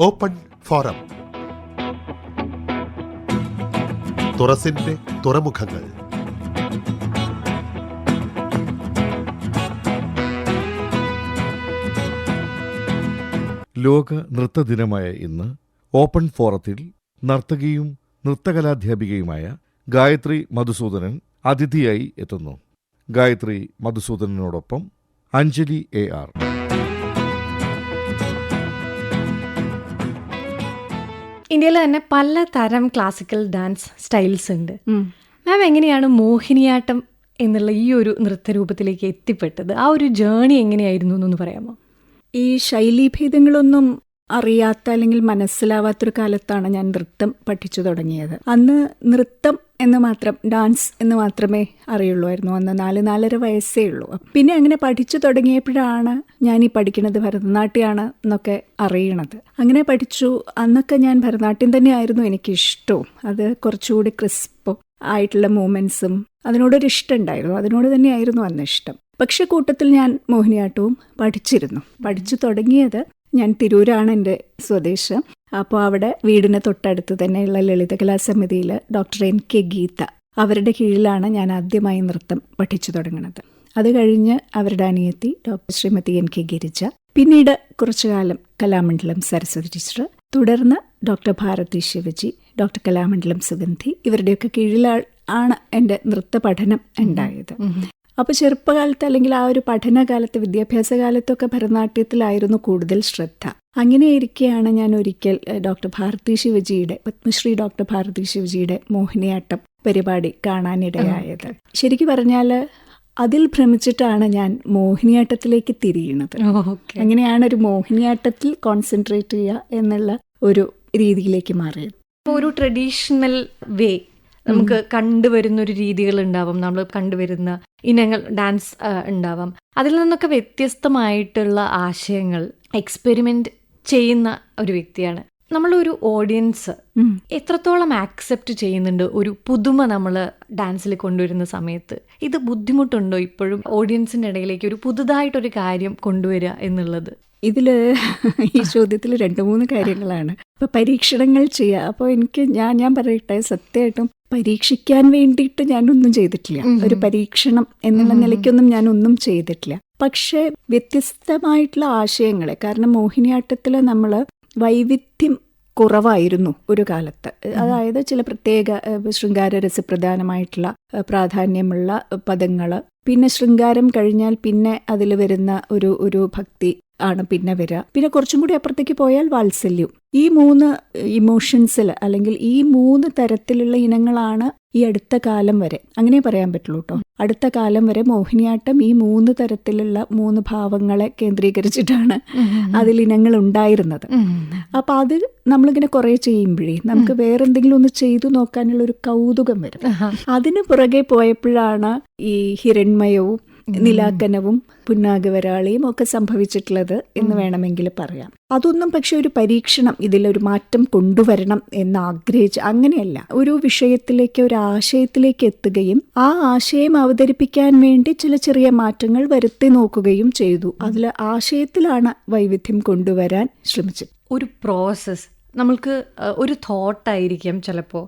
Open forum. തുറസിന്റെ തുറമുഖങ്ങൾ. ലോക നൃത്ത ദിനമായ ഇന്ന് ഓപ്പൺ ഫോറത്തിൽ നർത്തകിയും നൃത്തകലാധ്യാപികയുമായ ഗായത്രി മധുസൂദനൻ അതിഥിയായി എത്തുന്നു. ഗായത്രി മധുസൂദനനോടൊപ്പം അഞ്ജലി എ ആർ. ഇന്ത്യയിൽ തന്നെ പല തരം ക്ലാസിക്കൽ ഡാൻസ് സ്റ്റൈൽസ് ഉണ്ട് മാം എങ്ങനെയാണ് മോഹിനിയാട്ടം എന്നുള്ള ഈ ഒരു നൃത്തരൂപത്തിലേക്ക് എത്തിപ്പെട്ടത്? ആ ഒരു ജേണി എങ്ങനെയായിരുന്നു എന്നൊന്ന് പറയാമോ? ഈ ശൈലീഭേദങ്ങളൊന്നും അറിയാത്ത അല്ലെങ്കിൽ മനസ്സിലാവാത്തൊരു കാലത്താണ് ഞാൻ നൃത്തം പഠിച്ചു തുടങ്ങിയത്. അന്ന് നൃത്തം എന്ന് മാത്രം ഡാൻസ് എന്ന് മാത്രമേ അറിയുള്ളൂ അന്ന് നാല് നാലര വയസ്സേ ഉള്ളൂ. പിന്നെ അങ്ങനെ പഠിച്ചു തുടങ്ങിയപ്പോഴാണ് ഞാൻ ഈ പഠിക്കുന്നത് ഭരതനാട്യമാണ് എന്നൊക്കെ അറിയണത്. അങ്ങനെ പഠിച്ചു. അന്നൊക്കെ ഞാൻ ഭരതനാട്യം തന്നെയായിരുന്നു എനിക്ക് ഇഷ്ടവും അത് കുറച്ചുകൂടി ക്രിസ്പ് ആയിട്ടുള്ള മൂമെന്റ്സും അതിനോടൊരു ഇഷ്ടമുണ്ടായിരുന്നു അതിനോട് തന്നെയായിരുന്നു അന്ന് ഇഷ്ടം. പക്ഷെ കൂട്ടത്തിൽ ഞാൻ മോഹിനിയാട്ടവും പഠിച്ചിരുന്നു. പഠിച്ചു തുടങ്ങിയത് ഞാൻ തിരൂരാണ് എന്റെ സ്വദേശം. അപ്പോൾ അവിടെ വീടിന് തൊട്ടടുത്ത് തന്നെയുള്ള ലളിതകലാ സമിതിയിൽ ഡോക്ടർ എൻ കെ ഗീത. അവരുടെ കീഴിലാണ് ഞാൻ ആദ്യമായി നൃത്തം പഠിച്ചു തുടങ്ങുന്നത്. അത് കഴിഞ്ഞ് അവരുടെ അനിയത്തി doctor Srimathi N K Girija പിന്നീട് കുറച്ചു കാലം കലാമണ്ഡലം സരസ്വതി ടീച്ചർ തുടർന്ന് ഡോക്ടർ ഭാരതി ശിവജി ഡോക്ടർ കലാമണ്ഡലം സുഗന്ധി ഇവരുടെയൊക്കെ കീഴിലാണ് എന്റെ നൃത്ത പഠനം ഉണ്ടായത്. അപ്പോൾ ചെറുപ്പകാലത്ത് അല്ലെങ്കിൽ ആ ഒരു പഠനകാലത്ത് വിദ്യാഭ്യാസ കാലത്തൊക്കെ ഭരതനാട്യത്തിലായിരുന്നു കൂടുതൽ ശ്രദ്ധ. അങ്ങനെ ഇരിക്കെയാണ് ഞാൻ ഒരിക്കൽ ഡോക്ടർ ഭാരതി ശിവജിയുടെ പത്മശ്രീ ഡോക്ടർ ഭാരതി ശിവജിയുടെ മോഹിനിയാട്ടം പരിപാടി കാണാനിടയായത്. ശരിക്കും പറഞ്ഞാൽ അതിൽ ഭ്രമിച്ചിട്ടാണ് ഞാൻ മോഹിനിയാട്ടത്തിലേക്ക് തിരിയുന്നത്. അങ്ങനെയാണ് ഒരു മോഹിനിയാട്ടത്തിൽ കോൺസെൻട്രേറ്റ് ചെയ്യുക എന്നുള്ള ഒരു രീതിയിലേക്ക് മാറിയത്. ഒരു ട്രഡീഷണൽ വേ നമുക്ക് കണ്ടുവരുന്ന ഒരു രീതികൾ ഉണ്ടാവും നമ്മൾ കണ്ടുവരുന്ന ഇനങ്ങൾ ഡാൻസ് ഉണ്ടാവാം. അതിൽ നിന്നൊക്കെ വ്യത്യസ്തമായിട്ടുള്ള ആശയങ്ങൾ എക്സ്പെരിമെന്റ് ചെയ്യുന്ന ഒരു വ്യക്തിയാണ്. നമ്മളൊരു ഓഡിയൻസ് എത്രത്തോളം ആക്സെപ്റ്റ് ചെയ്യുന്നുണ്ട്? ഒരു പുതുമ നമ്മൾ ഡാൻസിൽ കൊണ്ടുവരുന്ന സമയത്ത്. ഇത് ബുദ്ധിമുട്ടുണ്ടോ ഇപ്പോഴും? ഓഡിയൻസിന്റെ ഇടയിലേക്ക് ഒരു പുതുതായിട്ടൊരു കാര്യം കൊണ്ടുവരിക എന്നുള്ളത്. ഇതിൽ ഈ ചോദ്യത്തിൽ രണ്ട് മൂന്ന് കാര്യങ്ങളാണ്. ഇപ്പൊ പരീക്ഷണങ്ങൾ ചെയ്യുക അപ്പോൾ എനിക്ക് ഞാൻ ഞാൻ പറയട്ടെ സത്യമായിട്ടും പരീക്ഷിക്കാൻ വേണ്ടിയിട്ട് ഞാനൊന്നും ചെയ്തിട്ടില്ല. ഒരു പരീക്ഷണം എന്നുള്ള നിലയ്ക്കൊന്നും ഞാൻ ഒന്നും ചെയ്തിട്ടില്ല. പക്ഷേ വ്യത്യസ്തമായിട്ടുള്ള ആശയങ്ങളെ കാരണം മോഹിനിയാട്ടത്തിൽ നമ്മൾ വൈവിധ്യം കുറവായിരുന്നു ഒരു കാലത്ത്. അതായത് ചില പ്രത്യേക ശൃംഗാര രസപ്രധാനമായിട്ടുള്ള പ്രാധാന്യമുള്ള പദങ്ങൾ പിന്നെ ശൃംഗാരം കഴിഞ്ഞാൽ പിന്നെ അതിൽ വരുന്ന ഒരു ഒരു ഭക്തി ആണ് പിന്നെ വരിക. പിന്നെ കുറച്ചും കൂടി അപ്പുറത്തേക്ക് പോയാൽ വാത്സല്യം. ഈ മൂന്ന് ഇമോഷൻസിൽ അല്ലെങ്കിൽ ഈ മൂന്ന് തരത്തിലുള്ള ഇനങ്ങളാണ് ഈ അടുത്ത കാലം വരെ. അങ്ങനെ പറയാൻ പറ്റുള്ളൂ കേട്ടോ അടുത്ത കാലം വരെ മോഹിനിയാട്ടം ഈ മൂന്ന് തരത്തിലുള്ള മൂന്ന് ഭാവങ്ങളെ കേന്ദ്രീകരിച്ചിട്ടാണ് അതിൽ ഇനങ്ങൾ ഉണ്ടായിരുന്നത്. അപ്പൊ അത് നമ്മളിങ്ങനെ കുറെ ചെയ്യുമ്പോഴേ നമുക്ക് വേറെ എന്തെങ്കിലും ഒന്ന് ചെയ്തു നോക്കാനുള്ള ഒരു കൗതുകം വരും. അതിന് പുറകെ പോയപ്പോഴാണ് ഈ ഹിരൺമയവും നിലാക്കനവും പുന്നാഗവരാളിയും ഒക്കെ സംഭവിച്ചിട്ടുള്ളത് എന്ന് വേണമെങ്കിൽ പറയാം. അതൊന്നും പക്ഷെ ഒരു പരീക്ഷണം ഇതിലൊരു മാറ്റം കൊണ്ടുവരണം എന്ന് ആഗ്രഹിച്ച് അങ്ങനെയല്ല. ഒരു വിഷയത്തിലേക്ക് ഒരു ആശയത്തിലേക്ക് എത്തുകയും ആ ആശയം അവതരിപ്പിക്കാൻ വേണ്ടി ചില ചെറിയ മാറ്റങ്ങൾ വരുത്തി നോക്കുകയും ചെയ്തു. അതിൽ ആശയത്തിലാണ് വൈവിധ്യം കൊണ്ടുവരാൻ ശ്രമിച്ചത്. ഒരു പ്രോസസ് നമ്മൾക്ക് ഒരു തോട്ടായിരിക്കാം ചിലപ്പോൾ.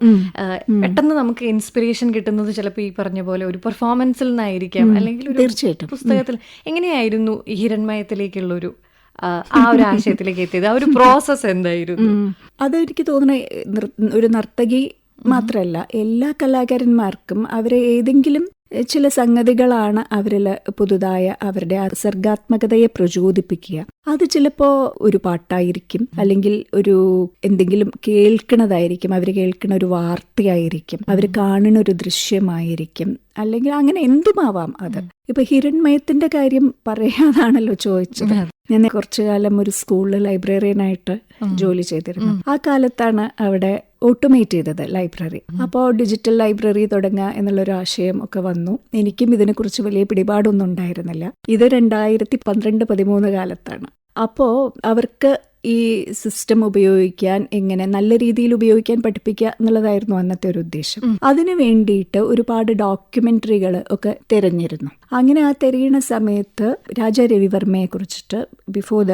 പെട്ടെന്ന് നമുക്ക് ഇൻസ്പിറേഷൻ കിട്ടുന്നത് ചിലപ്പോൾ ഈ പറഞ്ഞ പോലെ ഒരു പെർഫോമൻസിൽ നിന്നായിരിക്കാം. അല്ലെങ്കിൽ ഒരു തീർച്ചയായിട്ടും. പുസ്തകത്തിൽ എങ്ങനെയായിരുന്നു ഈ ഹിരൺമയത്തിലേക്കുള്ള ഒരു ആ ഒരു ആശയത്തിലേക്ക് എത്തിയത്? ആ ഒരു പ്രോസസ് എന്തായിരുന്നു. അത് എനിക്ക് തോന്നുന്നു ഒരു നർത്തകി മാത്രമല്ല എല്ലാ കലാകാരന്മാർക്കും അവരെ ഏതെങ്കിലും ചില സംഗതികളാണ് അവരിൽ പുതുതായ അവരുടെ ആ സർഗാത്മകതയെ പ്രചോദിപ്പിക്കുക. അത് ചിലപ്പോൾ ഒരു പാട്ടായിരിക്കും അല്ലെങ്കിൽ ഒരു എന്തെങ്കിലും കേൾക്കുന്നതായിരിക്കും അവർ കേൾക്കുന്ന ഒരു വാർത്തയായിരിക്കും അവർ കാണുന്ന ഒരു ദൃശ്യമായിരിക്കും അല്ലെങ്കിൽ അങ്ങനെ എന്തുമാവാം അത്. ഇപ്പൊ ഹിരൺമയത്തിന്റെ കാര്യം പറയാതാണല്ലോ ചോദിച്ചത്. ഞാൻ കുറച്ചു കാലം ഒരു സ്കൂളിൽ ലൈബ്രറിയനായിട്ട് ജോലി ചെയ്തിരുന്നു. ആ കാലത്താണ് അവിടെ ഓട്ടോമേറ്റ് ചെയ്തത് ലൈബ്രറി. അപ്പോൾ ഡിജിറ്റൽ ലൈബ്രറി തുടങ്ങുക എന്നുള്ളൊരു ആശയം ഒക്കെ വന്നു. എനിക്കും ഇതിനെക്കുറിച്ച് വലിയ പിടിപാടൊന്നും ഉണ്ടായിരുന്നില്ല. ഇത് രണ്ടായിരത്തി പന്ത്രണ്ട് പതിമൂന്ന് കാലത്താണ്. അപ്പോൾ അവർക്ക് ഈ സിസ്റ്റം ഉപയോഗിക്കാൻ എങ്ങനെ നല്ല രീതിയിൽ ഉപയോഗിക്കാൻ പഠിപ്പിക്കുക എന്നുള്ളതായിരുന്നു അന്നത്തെ ഒരു ഉദ്ദേശം. അതിനു വേണ്ടിയിട്ട് ഒരുപാട് ഡോക്യുമെന്ററികൾ ഒക്കെ തിരഞ്ഞിരുന്നു. അങ്ങനെ ആ തിരയണ സമയത്ത് രാജാ രവിവർമ്മയെ കുറിച്ചിട്ട് ബിഫോർ ദ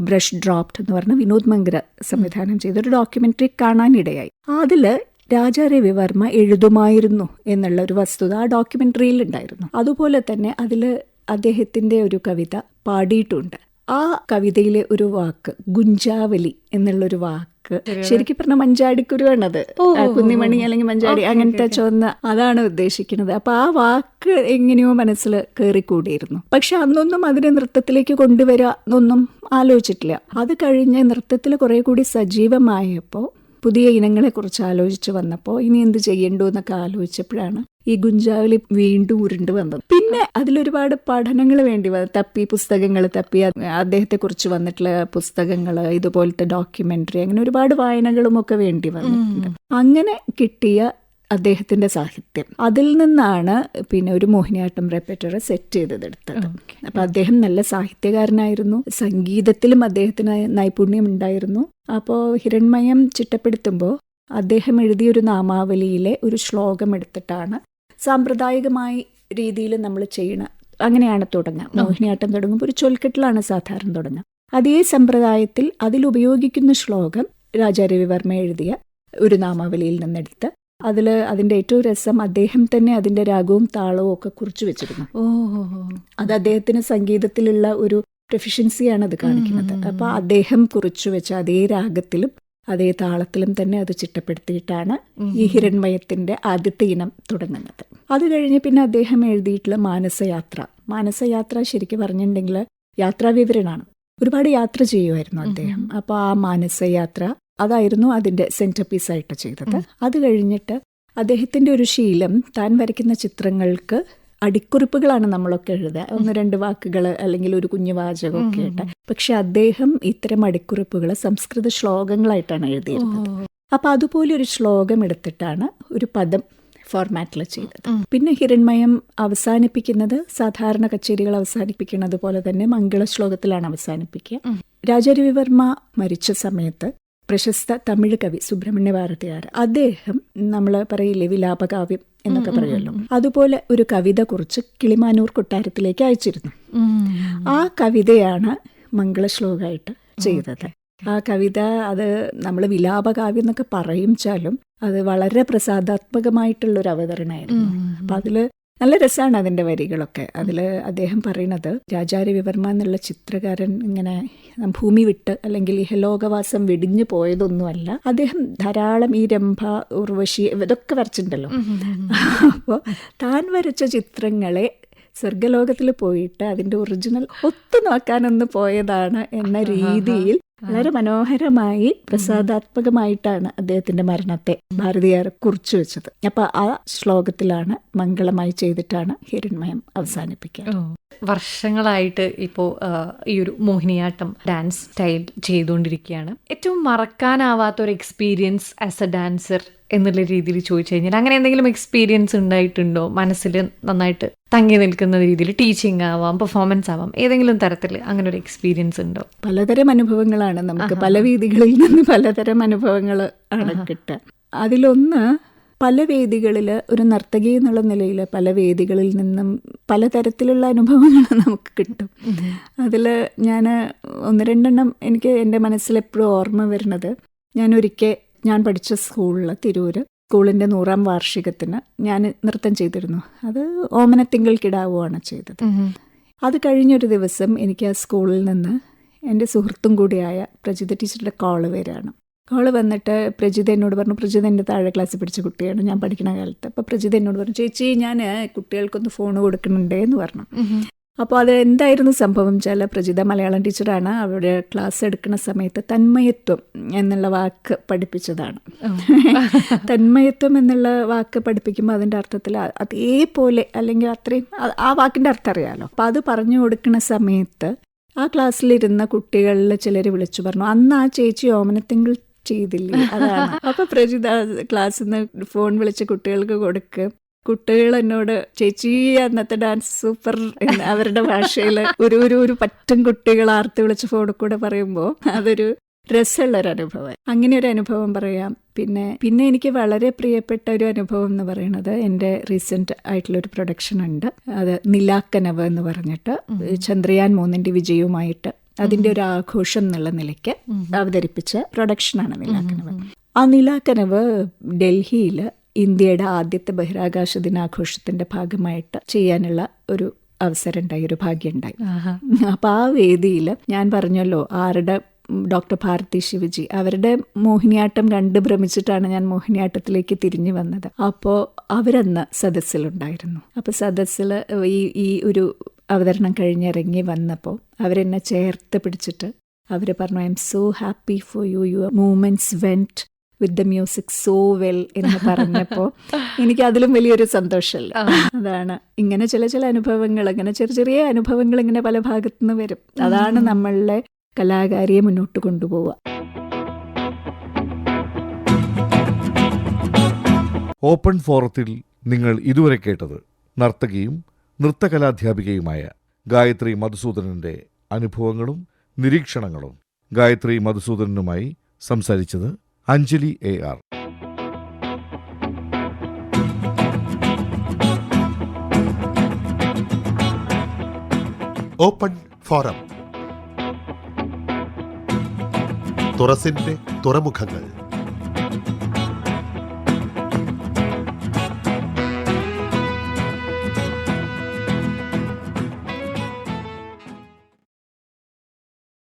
ബ്രഷ് ഡ്രോപ്ഡ് എന്ന് പറഞ്ഞ വിനോദ് മങ്കര സംവിധാനം ചെയ്ത ഒരു ഡോക്യുമെന്ററി കാണാനിടയായി അതിൽ രാജാ രവിവർമ്മ എഴുതുമായിരുന്നു എന്നുള്ള ഒരു വസ്തുത ആ ഡോക്യുമെന്ററിയിൽ ഉണ്ടായിരുന്നു. അതുപോലെ തന്നെ അതിൽ അദ്ദേഹത്തിന്റെ ഒരു കവിത പാടിയിട്ടുണ്ട്. ആ കവിതയിലെ ഒരു വാക്ക് ഗുഞ്ചാവലി എന്നുള്ളൊരു വാക്ക് ശരിക്കും പറഞ്ഞ മഞ്ചാടിക്കുരുവാണത്. കുന്നിമണി. അല്ലെങ്കിൽ മഞ്ചാടി അങ്ങനത്തെ. ചുവന്ന അതാണ് ഉദ്ദേശിക്കുന്നത്. അപ്പൊ ആ വാക്ക് എങ്ങനെയോ മനസ്സിൽ കയറിക്കൂടിയിരുന്നു പക്ഷെ അന്നൊന്നും അതിനെ നൃത്തത്തിലേക്ക് കൊണ്ടുവരിക എന്നൊന്നും ആലോചിച്ചിട്ടില്ല. അത് കഴിഞ്ഞ് നൃത്തത്തിൽ കുറെ കൂടി സജീവമായപ്പോൾ പുതിയ ഇനങ്ങളെ കുറിച്ച് ആലോചിച്ച് വന്നപ്പോൾ ഇനി എന്ത് ചെയ്യണ്ടോ എന്നൊക്കെ ആലോചിച്ചപ്പോഴാണ് ഈ ഗുഞ്ചാവലി വീണ്ടും ഉരുണ്ട് വന്നത്. പിന്നെ അതിലൊരുപാട് പഠനങ്ങൾ വേണ്ടി വന്നു തപ്പി പുസ്തകങ്ങൾ തപ്പി അദ്ദേഹത്തെ കുറിച്ച് വന്നിട്ടുള്ള പുസ്തകങ്ങൾ ഇതുപോലത്തെ ഡോക്യുമെന്ററി അങ്ങനെ ഒരുപാട് വായനകളും ഒക്കെ വേണ്ടി വന്നിട്ടുണ്ട്. അങ്ങനെ കിട്ടിയ അദ്ദേഹത്തിന്റെ സാഹിത്യം. അതിൽ നിന്നാണ് പിന്നെ ഒരു മോഹിനിയാട്ടം റെപ്പറ്റർ സെറ്റ് ചെയ്തെടുത്തത് അപ്പൊ അദ്ദേഹം നല്ല സാഹിത്യകാരനായിരുന്നു. സംഗീതത്തിലും അദ്ദേഹത്തിന് നൈപുണ്യം ഉണ്ടായിരുന്നു. അപ്പോൾ ഹിരൺമയം ചിട്ടപ്പെടുത്തുമ്പോൾ അദ്ദേഹം എഴുതിയൊരു നാമാവലിയിലെ ഒരു ശ്ലോകം എടുത്തിട്ടാണ് സാമ്പ്രദായികമായി രീതിയിൽ നമ്മൾ ചെയ്യണ അങ്ങനെയാണ് തുടങ്ങുക. മോഹിനിയാട്ടം തുടങ്ങുമ്പോൾ ഒരു ചൊൽക്കെട്ടിലാണ് സാധാരണ തുടങ്ങുക. അതേ സമ്പ്രദായത്തിൽ അതിലുപയോഗിക്കുന്ന ശ്ലോകം രാജാരവിവർമ്മ എഴുതിയ ഒരു നാമാവലിയിൽ നിന്നെടുത്ത് അതിൽ അതിന്റെ ഏറ്റവും രസം അദ്ദേഹം തന്നെ അതിന്റെ രാഗവും താളവും ഒക്കെ കുറിച്ചു വെച്ചിരുന്നു. ഓ. അത് അദ്ദേഹത്തിന് സംഗീതത്തിലുള്ള ഒരു പ്രൊഫിഷ്യൻസിയാണ് അത് കാണിക്കുന്നത്. അപ്പോൾ അദ്ദേഹം കുറിച്ചു വെച്ച അതേ രാഗത്തിലും അതേ താളത്തിലും തന്നെ അത് ചിട്ടപ്പെടുത്തിയിട്ടാണ് ഈ ഹിരൺമയത്തിന്റെ ആദ്യത്തെ ഇനം തുടങ്ങുന്നത്. അത് കഴിഞ്ഞ് പിന്നെ അദ്ദേഹം എഴുതിയിട്ടുള്ള മാനസയാത്ര. മാനസയാത്ര ശരിക്കും പറഞ്ഞിട്ടുണ്ടെങ്കിൽ യാത്രാവിവരണമാണ് ഒരുപാട് യാത്ര ചെയ്യുമായിരുന്നു അദ്ദേഹം. അപ്പോൾ ആ മാനസയാത്ര അതായിരുന്നു അതിന്റെ സെന്റർ പീസായിട്ട് ചെയ്തത്. അത് കഴിഞ്ഞിട്ട് അദ്ദേഹത്തിന്റെ ഒരു ശീലം താൻ വരയ്ക്കുന്ന ചിത്രങ്ങൾക്ക് അടിക്കുറിപ്പുകളാണ് നമ്മളൊക്കെ എഴുതുക. ഒന്ന് രണ്ട് വാക്കുകൾ അല്ലെങ്കിൽ ഒരു കുഞ്ഞു വാചകമൊക്കെ ആയിട്ട് പക്ഷെ അദ്ദേഹം ഇത്തരം അടിക്കുറിപ്പുകൾ സംസ്കൃത ശ്ലോകങ്ങളായിട്ടാണ് എഴുതിയിരുന്നത്. അപ്പൊ അതുപോലെ ഒരു ശ്ലോകം എടുത്തിട്ടാണ് ഒരു പദം ഫോർമാറ്റിൽ ചെയ്തത്. പിന്നെ ഹിരൺമയം അവസാനിപ്പിക്കുന്നത് സാധാരണ കച്ചേരികൾ അവസാനിപ്പിക്കുന്നത് പോലെ തന്നെ മംഗള ശ്ലോകത്തിലാണ് അവസാനിപ്പിക്കുക രാജരവിവർമ്മ മരിച്ച സമയത്ത് പ്രശസ്ത തമിഴ് കവി സുബ്രഹ്മണ്യ ഭാരതിയാർ. അദ്ദേഹം നമ്മൾ പറയില്ലേ വിലാപകാവ്യം എന്നൊക്കെ പറയുമല്ലോ. അതുപോലെ ഒരു കവിത കുറിച്ച് കിളിമാനൂർ കൊട്ടാരത്തിലേക്ക് അയച്ചിരുന്നു. ആ കവിതയാണ് മംഗളശ്ലോകമായിട്ട് ചെയ്തത്. ആ കവിത അത് നമ്മൾ വിലാപകാവ്യം എന്നൊക്കെ പറയും ചാലും അത് വളരെ പ്രസാദാത്മകമായിട്ടുള്ള ഒരു അവതരണമായിരുന്നു അപ്പൊ അതിൽ നല്ല രസമാണ് അതിന്റെ വരികളൊക്കെ. അതിൽ അദ്ദേഹം പറയുന്നത് രാജാരവിവർമ്മ എന്നുള്ള ചിത്രകാരൻ ഇങ്ങനെ ഭൂമി വിട്ട് അല്ലെങ്കിൽ ഇഹലോകവാസം വെടിഞ്ഞു പോയതൊന്നുമല്ല. അദ്ദേഹം ധാരാളം ഈ രംഭ ഉർവശി ഇതൊക്കെ വരച്ചിട്ടുണ്ടല്ലോ. അപ്പോൾ താൻ വരച്ച ചിത്രങ്ങളെ സ്വർഗലോകത്തിൽ പോയിട്ട് അതിന്റെ ഒറിജിനൽ ഒത്തു നോക്കാനൊന്ന് പോയതാണ് എന്ന രീതിയിൽ വളരെ മനോഹരമായി പ്രസാദാത്മകമായിട്ടാണ് അദ്ദേഹത്തിന്റെ മരണത്തെ ഭാരതീയർ കുറിച്ചു വെച്ചത്. അപ്പൊ ആ ശ്ലോകത്തിലാണ് മംഗളമായി ചെയ്തിട്ടാണ് ഹിരൺമയം അവസാനിപ്പിക്കുക വർഷങ്ങളായിട്ട് ഇപ്പോൾ ഈ ഒരു മോഹിനിയാട്ടം ഡാൻസ് സ്റ്റൈൽ ചെയ്തുകൊണ്ടിരിക്കുകയാണ്. ഏറ്റവും മറക്കാനാവാത്ത ഒരു എക്സ്പീരിയൻസ് ആസ് എ ഡാൻസർ എന്നുള്ള രീതിയിൽ ചോദിച്ചു കഴിഞ്ഞാൽ അങ്ങനെ എന്തെങ്കിലും എക്സ്പീരിയൻസ് ഉണ്ടായിട്ടുണ്ടോ? മനസ്സിൽ നന്നായിട്ട് തങ്ങി നിൽക്കുന്ന രീതിയിൽ ടീച്ചിങ് ആവാം പെർഫോമൻസ് ആവാം ഏതെങ്കിലും തരത്തിൽ അങ്ങനെ ഒരു എക്സ്പീരിയൻസ് ഉണ്ടോ? പലതരം അനുഭവങ്ങളാണ്. നമുക്ക് പല രീതികളിൽ നിന്ന് പലതരം അനുഭവങ്ങൾ ആണ് കിട്ടുക അതിലൊന്ന് പല വേദികളിൽ ഒരു നർത്തകി എന്നുള്ള നിലയിൽ പല വേദികളിൽ നിന്നും പലതരത്തിലുള്ള അനുഭവങ്ങൾ നമുക്ക് കിട്ടും. അതിൽ ഞാൻ ഒന്ന് രണ്ടെണ്ണം എനിക്ക് എന്റെ മനസ്സിലെപ്പോഴും ഓർമ്മ വരുന്നത് ഞാൻ ഒരിക്കൽ ഞാൻ പഠിച്ച സ്കൂളിൽ തിരൂര് സ്കൂളിന്റെ നൂറാം വാർഷികത്തിന് ഞാൻ നൃത്തം ചെയ്തിരുന്നു. അത് ഓമനത്തിങ്കൾ കിടാവുമാണ് ചെയ്തത്. അത് കഴിഞ്ഞൊരു ദിവസം എനിക്ക് ആ സ്കൂളിൽ നിന്ന് എന്റെ സുഹൃത്തും കൂടിയായ പ്രജിത ടീച്ചറുടെ കോൾ വരികയാണ്. കോൾ വന്നിട്ട് പ്രജിത എന്നോട് പറഞ്ഞു പ്രജിത എന്റെ താഴെ ക്ലാസ്സിൽ പഠിച്ച കുട്ടിയാണ് ഞാൻ പഠിക്കുന്ന കാലത്ത്. അപ്പോൾ പ്രജിത എന്നോട് പറഞ്ഞു ചേച്ചി ഞാൻ കുട്ടികൾക്കൊന്ന് ഫോൺ കൊടുക്കുന്നുണ്ട് എന്ന് പറഞ്ഞു. അപ്പോൾ അത് എന്തായിരുന്നു സംഭവം വെച്ചാൽ പ്രജിത മലയാളം ടീച്ചറാണ് അവിടെ ക്ലാസ് എടുക്കുന്ന സമയത്ത് തന്മയത്വം എന്നുള്ള വാക്ക് പഠിപ്പിച്ചതാണ്. തന്മയത്വം എന്നുള്ള വാക്ക് പഠിപ്പിക്കുമ്പോൾ അതിന്റെ അർത്ഥത്തിൽ അതേപോലെ അല്ലെങ്കിൽ അത്രയും ആ വാക്കിന്റെ അർത്ഥം അറിയാമല്ലോ അപ്പോൾ അത് പറഞ്ഞു കൊടുക്കുന്ന സമയത്ത് ആ ക്ലാസ്സിലിരുന്ന കുട്ടികളിൽ ചിലർ വിളിച്ചു പറഞ്ഞു അന്ന് ആ ചേച്ചി ഓമനത്തിങ്കൾ ചെയ്തില്ലേ? അതാണ്. അപ്പൊ പ്രജിത ക്ലാസ്സിൽ നിന്ന് ഫോൺ വിളിച്ച് കുട്ടികൾക്ക് കൊടുക്കുക കുട്ടികൾ എന്നോട് ചേച്ചി അന്നത്തെ ഡാൻസ് സൂപ്പർ എന്ന് അവരുടെ ഭാഷയിൽ ഒരു ഒരു ഒരു പറ്റും കുട്ടികൾ ആർത്തി വിളിച്ച് ഫോണിൽ കൂടെ പറയുമ്പോൾ അതൊരു രസമുള്ള ഒരു അനുഭവം അങ്ങനെ ഒരു അനുഭവം പറയാം. പിന്നെ പിന്നെ എനിക്ക് വളരെ പ്രിയപ്പെട്ട ഒരു അനുഭവം എന്ന് പറയുന്നത് എന്റെ റീസെന്റ് ആയിട്ടുള്ള ഒരു പ്രൊഡക്ഷൻ ഉണ്ട്. അത് നിലാക്കനവ് എന്ന് പറഞ്ഞിട്ട് ചന്ദ്രയാൻ മൂന്നിന്റെ വിജയവുമായിട്ട് അതിന്റെ ഒരു ആഘോഷം എന്നുള്ള നിലയ്ക്ക് അവതരിപ്പിച്ച പ്രൊഡക്ഷനാണ് നിലാക്കനവ്. ആ നിലാക്കനവ് ഡൽഹിയിൽ ഇന്ത്യയുടെ ആദ്യത്തെ ബഹിരാകാശ ദിനാഘോഷത്തിന്റെ ഭാഗമായിട്ട് ചെയ്യാനുള്ള ഒരു അവസരം ഉണ്ടായി ഒരു ഭാഗ്യം ഉണ്ടായി അപ്പൊ ആ വേദിയിൽ ഞാൻ പറഞ്ഞല്ലോ ആരുടെ ഡോക്ടർ ഭാരതി ശിവജി അവരുടെ മോഹിനിയാട്ടം കണ്ട് ഭ്രമിച്ചിട്ടാണ് ഞാൻ മോഹിനിയാട്ടത്തിലേക്ക് തിരിഞ്ഞു വന്നത്. അപ്പോൾ അവരന്ന് സദസ്സിലുണ്ടായിരുന്നു. അപ്പോൾ സദസ്സിൽ ഈ ഈ ഒരു അവതരണം കഴിഞ്ഞിറങ്ങി വന്നപ്പോൾ അവരെന്നെ ചേർത്ത് പിടിച്ചിട്ട് അവർ പറഞ്ഞു I'm so happy for you your moments went with the music so well എന്ന് പറഞ്ഞപ്പോൾ എനിക്ക് അതിലും വലിയൊരു സന്തോഷമല്ല. അതാണ്. ഇങ്ങനെ ചില ചില അനുഭവങ്ങൾ അങ്ങനെ ചെറിയ ചെറിയ അനുഭവങ്ങൾ ഇങ്ങനെ പല ഭാഗത്തു നിന്ന് വരും. അതാണ് നമ്മളുടെ കലാകാരിയെ മുന്നോട്ട് കൊണ്ടുപോവുക. ഓപ്പൺ ഫോറത്തിൽ നിങ്ങൾ ഇതുവരെ കേട്ടത് നർത്തകിയും നൃത്തകലാധ്യാപികയുമായ ഗായത്രി മധുസൂദനന്റെ അനുഭവങ്ങളും നിരീക്ഷണങ്ങളും ഗായത്രി മധുസൂദനനുമായി സംസാരിച്ചത് Anjali A R. Open forum തുറസിന്റെ തുറമുഖങ്ങൾ.